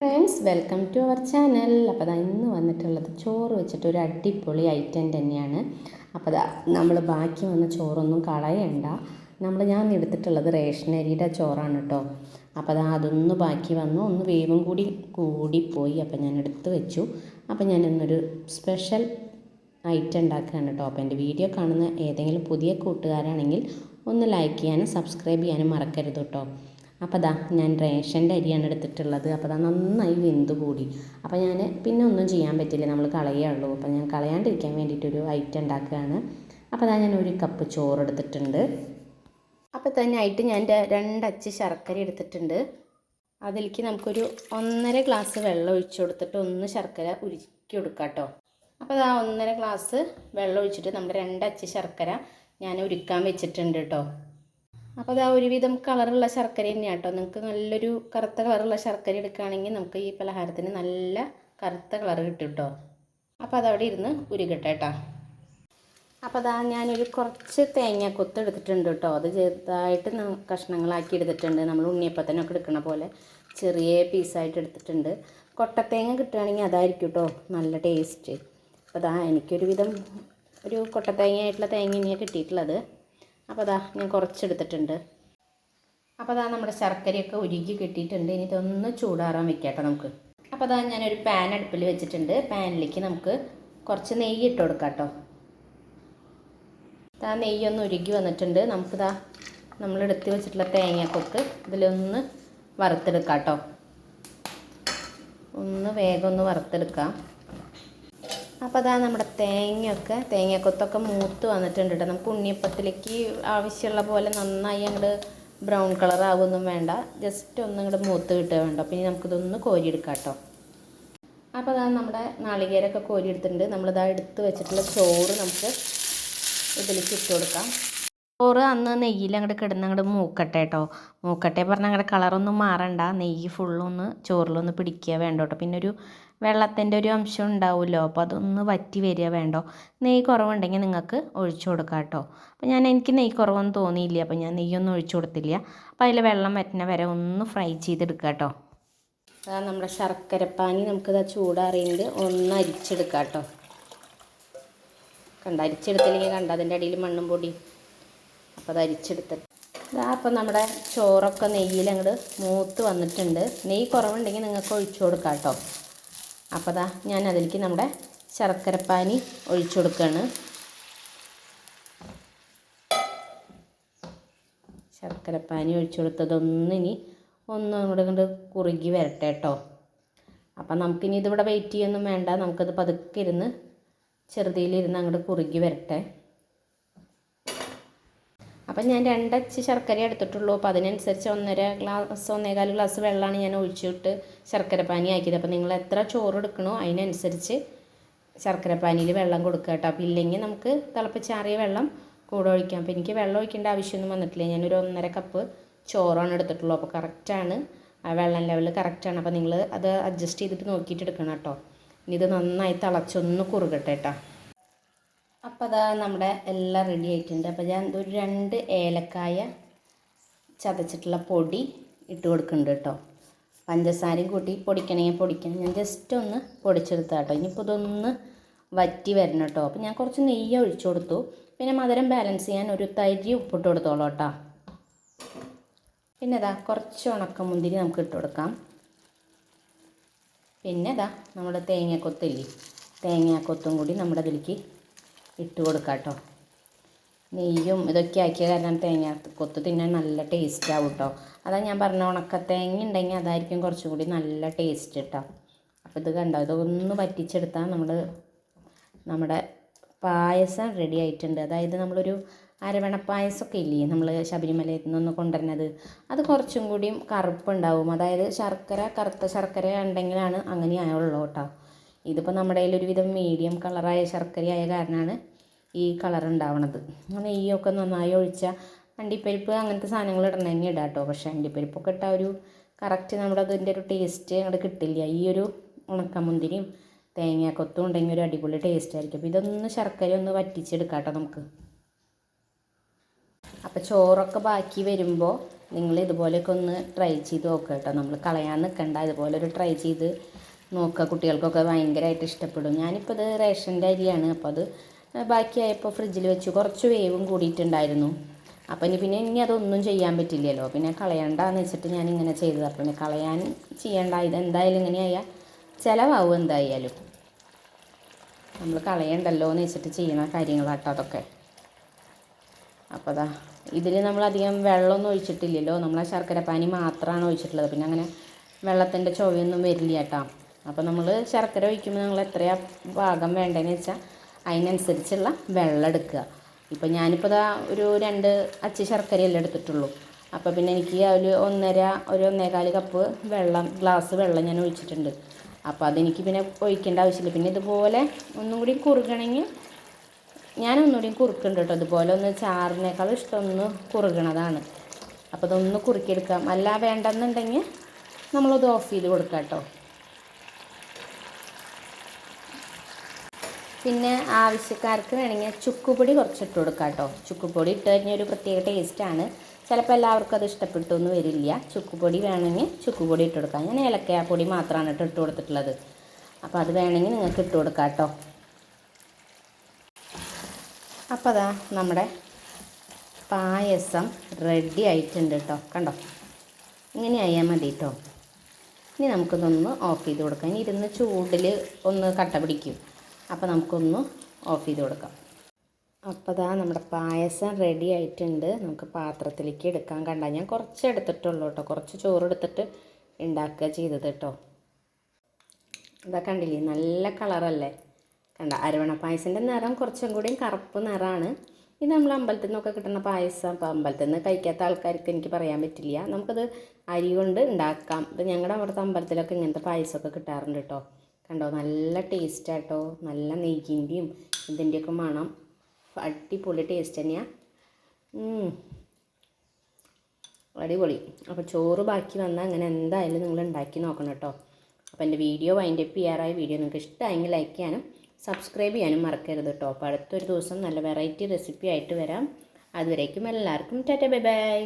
Friends welcome to our channel അപ്പോൾ അതാ ഇന്ന് വന്നിട്ടുള്ളത് ചോറ് വെച്ചിട്ട് ഒരു അടിപൊളി ഐറ്റം തന്നെയാണ്. അപ്പോൾ അതാ നമ്മൾ ബാക്കി വന്ന ചോറൊന്നും കളയണ്ട. നമ്മൾ ഞാൻ എടുത്തിട്ടുള്ളത് റേഷൻ അരിയുടെ ചോറാണ് കേട്ടോ. അപ്പോൾ അതാ അതൊന്ന് ബാക്കി വന്നു. ഒന്ന് വേവും കൂടി കൂടിപ്പോയി. അപ്പോൾ ഞാൻ എടുത്ത് വെച്ചു. അപ്പോൾ ഞാൻ ഇന്നൊരു സ്പെഷ്യൽ ഐറ്റം ഉണ്ടാക്കുകയാണ് കേട്ടോ. അപ്പോൾ എന്റെ വീഡിയോ കാണുന്ന ഏതെങ്കിലും പുതിയ കൂട്ടുകാരാണെങ്കിൽ ഒന്ന് ലൈക്ക് ചെയ്യാനും സബ്സ്ക്രൈബ് ചെയ്യാനും മറക്കരുത് കേട്ടോ. അപ്പോൾ ദാ ഞാൻ റേഷന്റെ അരിയാണ് എടുത്തിട്ടുള്ളത്. അപ്പോൾ ദാ നന്നായി വെന്ത് കൂടി. അപ്പോൾ ഞാൻ പിന്നെ ഒന്നും ചെയ്യാൻ പറ്റില്ല. നമ്മൾ കളയുള്ളൂ അപ്പോൾ ഞാൻ കളയാണ്ടിരിക്കാൻ വേണ്ടിയിട്ടൊരു ഐറ്റം ഉണ്ടാക്കുകയാണ്. അപ്പോൾ ദാ ഞാൻ ഒരു കപ്പ് ചോറ് എടുത്തിട്ടുണ്ട്. അപ്പോൾ തന്നെ ആയിട്ട് ഞാൻ രണ്ടച്ച് ശർക്കര എടുത്തിട്ടുണ്ട്. അതിലേക്ക് നമുക്കൊരു ഒന്നര ഗ്ലാസ് വെള്ളം ഒഴിച്ച് കൊടുത്തിട്ട് ഒന്ന് ശർക്കര ഉരുക്കി കൊടുക്കാം കേട്ടോ. അപ്പോൾ ആ ഒന്നര ഗ്ലാസ് വെള്ളം ഒഴിച്ചിട്ട് നമ്മുടെ രണ്ടച്ച് ശർക്കര ഞാൻ ഉരുക്കാൻ വെച്ചിട്ടുണ്ട് കേട്ടോ. അപ്പോൾ അത് ആ ഒരുവിധം കളറുള്ള ശർക്കര തന്നെയാണ് കേട്ടോ നിങ്ങൾക്ക് നല്ലൊരു കറുത്ത കളറുള്ള ശർക്കര എടുക്കുകയാണെങ്കിൽ നമുക്ക് ഈ പലഹാരത്തിന് നല്ല കറുത്ത കളർ കിട്ടും കേട്ടോ അപ്പോൾ അതവിടെ ഇരുന്ന് ഉരുകട്ടെ കേട്ടോ അപ്പോൾ അതാ ഞാനൊരു കുറച്ച് തേങ്ങ കൊത്ത് എടുത്തിട്ടുണ്ട് കേട്ടോ അത് ചെറുതായിട്ട് കഷ്ണങ്ങളാക്കി എടുത്തിട്ടുണ്ട്. നമ്മൾ ഉണ്ണിയപ്പത്തിനൊക്കെ എടുക്കണ പോലെ ചെറിയ പീസായിട്ട് എടുത്തിട്ടുണ്ട്. കൊട്ടത്തേങ്ങ കിട്ടുകയാണെങ്കിൽ അതായിരിക്കും കേട്ടോ നല്ല ടേസ്റ്റ്. അപ്പോൾ അതാ എനിക്കൊരുവിധം ഒരു കൊട്ടത്തേങ്ങയായിട്ടുള്ള തേങ്ങ തന്നെയാണ് കിട്ടിയിട്ടുള്ളത്. അപ്പോൾ അതാ ഞാൻ കുറച്ചെടുത്തിട്ടുണ്ട്. അപ്പോൾ അതാ നമ്മുടെ ശർക്കരയൊക്കെ ഉരുകി കിട്ടിയിട്ടുണ്ട്. ഇനി ഇതൊന്ന് ചൂടാറാൻ വെക്കാട്ടോ നമുക്ക്. അപ്പോൾ അതാ ഞാനൊരു പാൻ അടുപ്പിൽ വെച്ചിട്ടുണ്ട്. പാനിലേക്ക് നമുക്ക് കുറച്ച് നെയ്യ് ഇട്ട് കൊടുക്കാം കേട്ടോ. ഇതാ നെയ്യൊന്ന് ഉരുകി വന്നിട്ടുണ്ട്. നമുക്കിതാ നമ്മൾ എടുത്ത് വെച്ചിട്ടുള്ള തേങ്ങാക്കൊത്ത് ഇതിലൊന്ന് വറുത്തെടുക്കാം കേട്ടോ. ഒന്ന് വേഗം ഒന്ന് വറുത്തെടുക്കാം. അപ്പോൾ അതാ നമ്മുടെ തേങ്ങയൊക്കെ തേങ്ങക്കൊത്തൊക്കെ മൂത്ത് വന്നിട്ടുണ്ട് കേട്ടോ നമുക്ക് ഉണ്ണിയപ്പത്തിലേക്ക് ആവശ്യമുള്ള പോലെ നന്നായി അങ്ങോട്ട് ബ്രൗൺ കളർ ആവുമൊന്നും വേണ്ട. ജസ്റ്റ് ഒന്ന് ഇങ്ങോട്ട് മൂത്ത് കിട്ടുക വേണ്ട. പിന്നെ നമുക്കിതൊന്ന് കോരിയെടുക്കാം കേട്ടോ അപ്പോൾ അതാ നമ്മുടെ നാളികേരമൊക്കെ കോരിയെടുത്തിട്ടുണ്ട്. നമ്മളിതാ എടുത്ത് വെച്ചിട്ടുള്ള ചോറ് നമുക്ക് ഇതിലേക്ക് ഇട്ട് കൊടുക്കാം. ചോറ് അന്ന് നെയ്യിൽ അങ്ങോട്ട് കിടന്ന് അങ്ങോട്ട് മൂക്കട്ടെ കേട്ടോ മൂക്കട്ടെ പറഞ്ഞാൽ അങ്ങോട്ട് കളറൊന്നും മാറണ്ട. നെയ്യ് ഫുള്ളൊന്ന് ചോറിലൊന്ന് പിടിക്കുക വേണ്ട കേട്ടോ പിന്നെ ഒരു വെള്ളത്തിന്റെ ഒരു അംശം ഉണ്ടാവുമല്ലോ. അപ്പോൾ അതൊന്ന് വറ്റി വരിക വേണ്ടോ? നെയ്യ് കുറവുണ്ടെങ്കിൽ നിങ്ങൾക്ക് ഒഴിച്ചു കൊടുക്കാം കേട്ടോ. അപ്പോൾ ഞാൻ എനിക്ക് നെയ്യ് കുറവൊന്നും തോന്നിയില്ല. അപ്പോൾ ഞാൻ നെയ്യൊന്നും ഒഴിച്ചു കൊടുത്തില്ല. അപ്പോൾ അതിൽ വെള്ളം വറ്റുന്ന വരെ ഒന്ന് ഫ്രൈ ചെയ്തെടുക്കുക കേട്ടോ. അതാ നമ്മുടെ ശർക്കരപ്പാനി നമുക്കിത് ചൂടാറിയിട്ട് ഒന്ന് അരിച്ചെടുക്കാം കേട്ടോ. കണ്ട? അരിച്ചെടുത്തില്ലെങ്കിൽ കണ്ട? അതിന്റെ അടിയിൽ മണ്ണും പൊടി അപ്പോൾ അത് അരിച്ചെടുത്തിട്ട്. ഇതാ അപ്പം നമ്മുടെ ചോറൊക്കെ നെയ്യിൽ അങ്ങോട്ട് മൂത്ത് വന്നിട്ടുണ്ട്. നെയ്യ് കുറവുണ്ടെങ്കിൽ നിങ്ങൾക്ക് ഒഴിച്ചു കൊടുക്കാം കേട്ടോ. അപ്പോൾ ദാ ഞാൻ അതിലേക്ക് നമ്മുടെ ശർക്കരപ്പാനി ഒഴിച്ചു കൊടുക്കുകയാണ് ശർക്കരപ്പാനി ഒഴിച്ചു കൊടുത്തതൊന്നും ഇനി ഒന്നും കൂടെ കൊണ്ട് കുറുകി വരട്ടെ കേട്ടോ. അപ്പം നമുക്കിനി ഇതിവിടെ വെയിറ്റ് ചെയ്യൊന്നും വേണ്ട. നമുക്കത് പതുക്കെ ഇരുന്ന് ചെറുതിയിലിരുന്ന് അങ്ങോട്ട് കുറുകി വരട്ടെ. അപ്പം ഞാൻ രണ്ടച്ച് ശർക്കര എടുത്തിട്ടുള്ളൂ. അപ്പോൾ അതിനനുസരിച്ച് ഒന്നര ഗ്ലാസ് ഒന്നേകാൽ ഗ്ലാസ് വെള്ളമാണ് ഞാൻ ഒഴിച്ചിട്ട് ശർക്കര പാനി ആക്കിയത് അപ്പോൾ നിങ്ങൾ എത്ര ചോറ് എടുക്കണോ അതിനനുസരിച്ച് ശർക്കര പാനിയിൽ വെള്ളം കൊടുക്കുക കേട്ടോ. അപ്പോൾ ഇല്ലെങ്കിൽ നമുക്ക് തിളപ്പിച്ചാറിയ വെള്ളം കൂടെ ഒഴിക്കാം. അപ്പോൾ എനിക്ക് വെള്ളം ഒഴിക്കേണ്ട ആവശ്യമൊന്നും വന്നിട്ടില്ല. ഞാനൊരു ഒന്നര കപ്പ് ചോറാണ് എടുത്തിട്ടുള്ളൂ അപ്പോൾ കറക്റ്റാണ്. ആ വെള്ളം ലെവൽ കറക്റ്റാണ്. അപ്പോൾ നിങ്ങൾ അത് അഡ്ജസ്റ്റ് ചെയ്തിട്ട് നോക്കിയിട്ട് എടുക്കണം കേട്ടോ. ഇനി ഇത് നന്നായി തിളച്ചൊന്ന് കുറുകട്ടെ കേട്ടോ. അപ്പോൾ അതാ നമ്മുടെ എല്ലാം റെഡി ആയിട്ടുണ്ട്. അപ്പോൾ ഞാൻ ഒരു രണ്ട് ഏലക്കായ ചതച്ചിട്ടുള്ള പൊടി ഇട്ട് കൊടുക്കുന്നുണ്ട് കേട്ടോ പഞ്ചസാരയും കൂട്ടി പൊടിക്കണമെങ്കിൽ പൊടിക്കണം. ഞാൻ ജസ്റ്റ് ഒന്ന് പൊടിച്ചെടുത്താൽ കേട്ടോ ഇനിയിപ്പോൾ ഇതൊന്ന് വറ്റി വരണം കേട്ടോ അപ്പോൾ ഞാൻ കുറച്ച് നെയ്യ് ഒഴിച്ചു കൊടുത്തു. പിന്നെ മധുരം ബാലൻസ് ചെയ്യാൻ ഒരു തരി ഉപ്പിട്ട് കൊടുത്തോളൂ കേട്ടോ പിന്നെ ഇതാ കുറച്ച് ഉണക്കമുന്തിരി നമുക്ക് ഇട്ട് കൊടുക്കാം. പിന്നെ ഇതാ നമ്മുടെ തേങ്ങാക്കൊത്തില്ലേ തേങ്ങാക്കൊത്തും കൂടി നമ്മുടെ ഇതിലേക്ക് ഇട്ട് കൊടുക്കാം കേട്ടോ നെയ്യും ഇതൊക്കെ ആക്കിയ കാരണം തേങ്ങ കൊത്ത് തിന്നാൻ നല്ല ടേസ്റ്റ് ആവും കേട്ടോ അതാ ഞാൻ പറഞ്ഞ ഉണക്ക തേങ്ങ ഉണ്ടെങ്കിൽ അതായിരിക്കും കുറച്ചും കൂടി നല്ല ടേസ്റ്റ് കേട്ടോ അപ്പോൾ ഇത് കണ്ടോ? ഇതൊന്ന് വറ്റിച്ചെടുത്താൽ നമ്മൾ നമ്മുടെ പായസം റെഡി ആയിട്ടുണ്ട്. അതായത് നമ്മളൊരു അരവണ പായസമൊക്കെ ഇല്ലേ? നമ്മൾ ശബരിമലയിൽ നിന്നൊന്ന് കൊണ്ടുവരുന്നത്. അത് കുറച്ചും കൂടിയും കറുപ്പുണ്ടാവും. അതായത് ശർക്കര കറുത്ത ശർക്കര ഉണ്ടെങ്കിലാണ് അങ്ങനെ ആയുള്ളൂ കേട്ടോ ഇതിപ്പോൾ നമ്മുടെ കയ്യിൽ ഒരുവിധം മീഡിയം കളറായ ശർക്കരയായ കാരണമാണ് ഈ കളർ ഉണ്ടാവണത്. നെയ്യൊക്കെ നന്നായി ഒഴിച്ചാൽ അണ്ടിപ്പരിപ്പ് അങ്ങനത്തെ സാധനങ്ങൾ ഇടണമെങ്കിൽ ഇടാം കേട്ടോ. പക്ഷേ അണ്ടിപ്പരിപ്പൊക്കെ ഇട്ടാൽ ഒരു കറക്റ്റ് നമ്മുടെ അതിന്റെ ഒരു ടേസ്റ്റ് അങ്ങോട്ട് കിട്ടില്ല. ഈ ഒരു ഉണക്കമുന്തിരിയും തേങ്ങാക്കൊത്തും ഉണ്ടെങ്കിൽ ഒരു അടിപൊളി ടേസ്റ്റ് ആയിരിക്കും. അപ്പോൾ ഇതൊന്ന് ശർക്കര ഒന്ന് വറ്റിച്ചെടുക്കാം കേട്ടോ നമുക്ക്. അപ്പോൾ ചോറൊക്കെ ബാക്കി വരുമ്പോൾ നിങ്ങൾ ഇതുപോലെയൊക്കെ ഒന്ന് ട്രൈ ചെയ്ത് നോക്കുക കേട്ടോ. നമ്മൾ കളയാൻ നിൽക്കണ്ട. ഇതുപോലെ ഒരു ട്രൈ ചെയ്ത് നോക്കുക. കുട്ടികൾക്കൊക്കെ ഭയങ്കരമായിട്ട് ഇഷ്ടപ്പെടും. ഞാനിപ്പോൾ ഇത് റേഷന്റെ അരിയാണ്. അപ്പോൾ അത് ബാക്കിയായപ്പോൾ ഫ്രിഡ്ജിൽ വെച്ച് കുറച്ച് വേവും കൂടിയിട്ടുണ്ടായിരുന്നു. അപ്പം ഇനി പിന്നെ ഇനി അതൊന്നും ചെയ്യാൻ പറ്റില്ലല്ലോ. പിന്നെ കളയണ്ടെന്ന് വെച്ചിട്ട് ഞാൻ ഇങ്ങനെ ചെയ്തത്. അപ്പം പിന്നെ കളയാൻ ചെയ്യേണ്ട. ഇത് എന്തായാലും ഇങ്ങനെയായാൽ ചിലവാകും എന്തായാലും. നമ്മൾ കളയണ്ടല്ലോ എന്ന് വെച്ചിട്ട് ചെയ്യുന്ന കാര്യങ്ങളാട്ടോ അതൊക്കെ. അപ്പോൾ അതാ ഇതിൽ നമ്മളധികം വെള്ളമൊന്നും ഒഴിച്ചിട്ടില്ലല്ലോ. നമ്മൾ ശർക്കര പാനി മാത്രമാണ് ഒഴിച്ചിട്ടുള്ളത്. പിന്നെ അങ്ങനെ വെള്ളത്തിന്റെ ചുവയൊന്നും വരില്ല കേട്ടോ. അപ്പോൾ നമ്മൾ ശർക്കര ഒഴിക്കുമ്പോൾ നമ്മൾ എത്രയാ ഭാഗം വേണ്ടതെന്ന് വെച്ചാൽ അതിനനുസരിച്ചുള്ള വെള്ളം എടുക്കുക ഇപ്പോൾ ഞാനിപ്പോൾ ഇതാ ഒരു രണ്ട് അച്ചി ശർക്കരയല്ലേ എടുത്തിട്ടുള്ളൂ. അപ്പോൾ പിന്നെ എനിക്ക് ഒരു ഒന്നര ഒരു ഒന്നേകാൽ കപ്പ് വെള്ളം ഗ്ലാസ് വെള്ളം ഞാൻ ഒഴിച്ചിട്ടുണ്ട്. അപ്പോൾ അതെനിക്ക് പിന്നെ ഒഴിക്കേണ്ട ആവശ്യമില്ല. പിന്നെ ഇതുപോലെ ഒന്നും കൂടി കുറുകണമെങ്കിൽ ഞാൻ ഒന്നുകൂടി കുറുക്കുന്നുണ്ട് കേട്ടോ. അതുപോലെ ഒന്ന് ചാറിനേക്കാളും ഇഷ്ടം ഒന്ന് കുറുകണതാണ്. അപ്പോൾ അതൊന്ന് കുറുക്കിയെടുക്കാം. അല്ല വേണ്ടെന്നുണ്ടെങ്കിൽ നമ്മളത് ഓഫ് ചെയ്ത് കൊടുക്കാം കേട്ടോ. പിന്നെ ആവശ്യക്കാർക്ക് വേണമെങ്കിൽ ചുക്കുപൊടി കുറച്ചിട്ട് കൊടുക്കാം കേട്ടോ. ചുക്കുപൊടി ഇട്ട് കഴിഞ്ഞാൽ ഒരു പ്രത്യേക ടേസ്റ്റാണ് ചിലപ്പോൾ എല്ലാവർക്കും അത് ഇഷ്ടപ്പെട്ടു എന്ന് വരില്ല. ചുക്കുപൊടി വേണമെങ്കിൽ ചുക്കുപൊടി ഇട്ട് കൊടുക്കാം. ഞാൻ ഏലക്കായ പൊടി മാത്രമാണ് കേട്ടോ ഇട്ട് കൊടുത്തിട്ടുള്ളത്. അപ്പോൾ അത് വേണമെങ്കിൽ നിങ്ങൾക്ക് ഇട്ട് കൊടുക്കാം കേട്ടോ. അപ്പോൾ അതാ നമ്മുടെ പായസം റെഡി ആയിട്ടുണ്ട് കേട്ടോ. കണ്ടോ? ഇങ്ങനെ ആയാൽ മതി കേട്ടോ. ഇനി നമുക്കിതൊന്ന് ഓഫ് ചെയ്ത് കൊടുക്കാം. ഇനി ഇരുന്ന് ചൂടിൽ ഒന്ന് കട്ട പിടിക്കും. അപ്പോൾ നമുക്കൊന്ന് ഓഫ് ചെയ്ത് കൊടുക്കാം. അപ്പോൾ അതാ നമ്മുടെ പായസം റെഡി ആയിട്ടുണ്ട്. നമുക്ക് പാത്രത്തിലേക്ക് എടുക്കാൻ കണ്ട ഞാൻ കുറച്ച് എടുത്തിട്ടുള്ളൂ കേട്ടോ. കുറച്ച് ചോറ് എടുത്തിട്ട് ഉണ്ടാക്കുക ചെയ്തത് കേട്ടോ. ഇതാ കണ്ടില്ലേ നല്ല കളറല്ലേ കണ്ട അരവണ പായസത്തിന്റെ നിറം കുറച്ചും കൂടിയും കറുപ്പ് നിറമാണ്. ഇത് നമ്മൾ അമ്പലത്തിൽ നിന്നൊക്കെ കിട്ടുന്ന പായസം. അപ്പോൾ അമ്പലത്തിൽ നിന്ന് കഴിക്കാത്ത ആൾക്കാർക്ക് എനിക്ക് പറയാൻ പറ്റില്ല. നമുക്കത് അരി കൊണ്ട് ഉണ്ടാക്കാം. ഇത് ഞങ്ങളുടെ അവിടുത്തെ അമ്പലത്തിലൊക്കെ ഇങ്ങനത്തെ പായസമൊക്കെ കിട്ടാറുണ്ട് കേട്ടോ. കണ്ടോ? നല്ല ടേസ്റ്റാട്ടോ നല്ല നെയ്യിന്റെയും ഇതിന്റെയൊക്കെ മണം. അടിപൊളി ടേസ്റ്റ് തന്നെയാണ് അടിപൊളി. അപ്പോൾ ചോറ് ബാക്കി വന്നാൽ അങ്ങനെ എന്തായാലും നിങ്ങൾ ഉണ്ടാക്കി നോക്കണം കേട്ടോ. അപ്പോൾ എന്റെ വീഡിയോ അപ്പ് ചെയ്യാറായ വീഡിയോ നിങ്ങൾക്ക് ഇഷ്ടമായെങ്കിൽ ലൈക്ക് ചെയ്യാനും സബ്സ്ക്രൈബ് ചെയ്യാനും മറക്കരുത് കേട്ടോ. അപ്പോൾ അടുത്തൊരു ദിവസം നല്ല വെറൈറ്റി റെസിപ്പി ആയിട്ട് വരാം. അതുവരേക്കും എല്ലാവർക്കും ടാറ്റ ബൈ ബൈ.